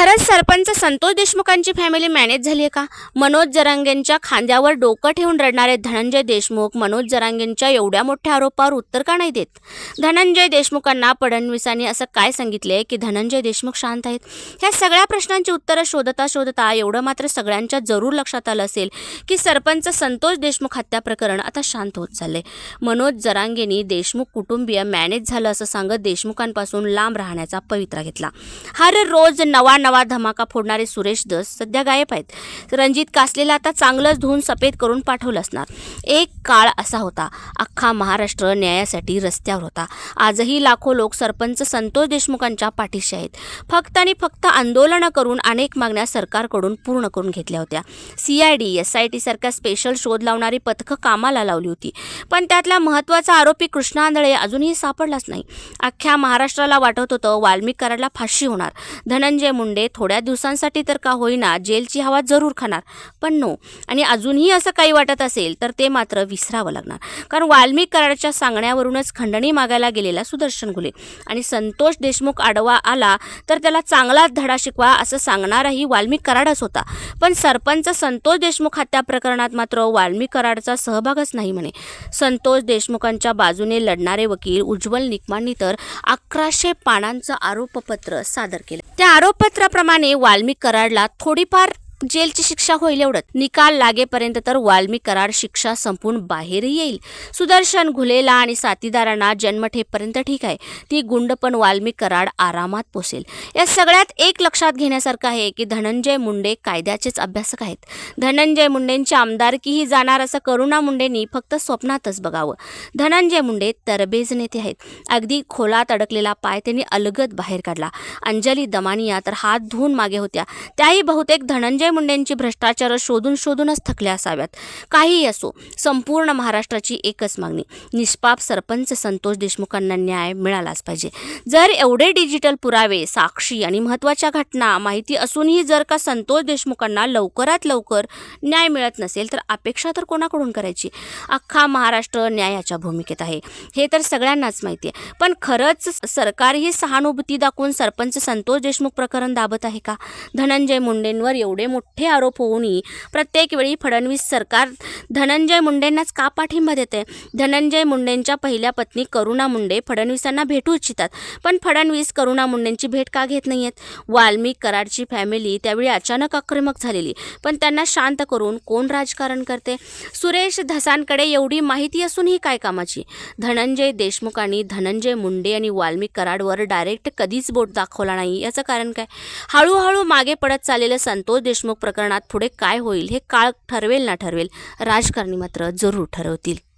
खरंच सरपंच संतोष देशमुखांची family manage झाली आहे का? मनोज जरांगेंच्या खांद्यावर डोकं ठेवून रडणारे धनंजय देशमुख मनोज जरांगेंच्या एवढ्या मोठ्या आरोपावर उत्तर का नाही देत? धनंजय देशमुखांना फडणवीसांनी असं काय सांगितले की धनंजय देशमुख शांत आहेत? ह्या सगळ्या प्रश्नांची उत्तरं शोधता शोधता एवढं मात्र सगळ्यांच्या जरूर लक्षात आलं असेल की सरपंच संतोष देशमुख हत्या प्रकरण आता शांत होत चाललंय. मनोज जरांगेंनी देशमुख कुटुंबीय मॅनेज झालं असं सांगत देशमुखांपासून लांब राहण्याचा पवित्रा घेतला. हर रोज नवा नवा धमाका फोडणारे सुरेश दस सध्या गायब आहेत. रणजित कासलेला आता चांगलंच धुवून सफेद करून पाठवलं असणार. एक काळ असा होता. अख्खा महाराष्ट्र न्यायासाठी रस्त्यावर होता. आजही लाखो लोक सरपंच संतोष देशमुखांच्या पाठीशी आहेत. फक्त आणि फक्त आंदोलनं करून अनेक मागण्या सरकारकडून पूर्ण करून घेतल्या होत्या. C I D S I T सारख्या स्पेशल शोध लावणारी पथकं कामाला लावली होती. पण त्यातला महत्त्वाचा आरोपी कृष्णा आंधळे अजूनही सापडलाच नाही. अख्ख्या महाराष्ट्राला वाटत होतं वाल्मिक कराडला फाशी होणार. धनंजय मुंडे थोड्या दिवसांसाठी तर का होईना जेलची हवा जरूर खाणार. पण नो आणि अजूनही असं काही वाटत असेल तर ते मात्र विसरावं लागणार. कारण वाल्मिक कराडच्या सांगण्यावरूनच खंडणी मागायला गेलेला सुदर्शन घुले. आणि संतोष देशमुख आडवा आला तर त्याला चांगलाच धडा शिकवा असं सांगणाराही वाल्मिक कराडच होता. पण सरपंच संतोष देशमुख हत्या प्रकरणात मात्र वाल्मिक कराडचा सहभागच नाही म्हणे. संतोष देशमुखांच्या बाजूने लढणारे वकील उज्ज्वल निकमांनी तर अकराशे पानांचं आरोपपत्र सादर केलं. त्या आरोपपत्राप्रमाणे वाल्मिक कराडला थोडीफार जेलची शिक्षा होईल एवढंच. निकाल लागेपर्यंत तर वाल्मी कराड शिक्षा संपून बाहेरही येईल. सुदर्शन घुलेला आणि साथीदारांना जन्मठेपर्यंत ठीक आहे. ती गुंड पण वाल्मी कराड आरामात पोसेल. या सगळ्यात एक लक्षात घेण्यासारखं आहे की धनंजय मुंडे कायद्याचेच अभ्यासक आहेत. धनंजय मुंडेंची आमदारकीही जाणार असं करुणा मुंडेंनी फक्त स्वप्नातच बघावं. धनंजय मुंडे तरबेज नेते आहेत. अगदी खोलात अडकलेला पाय त्यांनी अलगद बाहेर काढला. अंजली दमानिया तर हात धुवून मागे होत्या. त्याही बहुतेक धनंजय मुंडेंची भ्रष्टाचार शोधून शोधूनच थकल्या असाव्यात. काहीही असो संपूर्ण महाराष्ट्राची एकच मागणी निष्पाप सरपंच संतोष देशमुखांना न्याय मिळालाच पाहिजे. जर एवढे डिजिटल पुरावे साक्षी आणि महत्त्वाच्या घटना माहिती असूनही जर का संतोष देशमुखांना लवकरात लवकर न्याय मिळत नसेल तर अपेक्षा तर कोणाकडून करायची? अख्खा महाराष्ट्र न्यायाच्या भूमिकेत आहे. हे तर सगळ्यांनाच माहिती आहे. पण खरंच सरकार ही सहानुभूती दाखवून सरपंच संतोष देशमुख प्रकरण दाबत आहे का? धनंजय मुंडेंवर एवढे मोठे मोठे आरोप होऊनही प्रत्येक वेळी फडणवीस सरकार धनंजय मुंडेंनाच का पाठिंबा देते? धनंजय मुंडेंच्या पहिल्या पत्नी करुणा मुंडे फडणवीसांना भेटू इच्छितात पण फडणवीस करुणा मुंडेंची भेट का घेत नाही आहेत वाल्मिक कराडची फॅमिली त्यावेळी अचानक आक्रमक झालेली पण त्यांना शांत करून कोण राजकारण करते? सुरेश धसांकडे एवढी माहिती असूनही काय कामाची? धनंजय देशमुखांनी धनंजय मुंडे आणि वाल्मिक कराडवर डायरेक्ट कधीच बोट दाखवला नाही याचं कारण काय? हळूहळू मागे पडत चाललेलं संतोष देशमुख देशमुख प्रकरणात पुढे काय होईल हे काळ ठरवेल ना ठरवेल राजकारणी मात्र जरूर ठरवतील.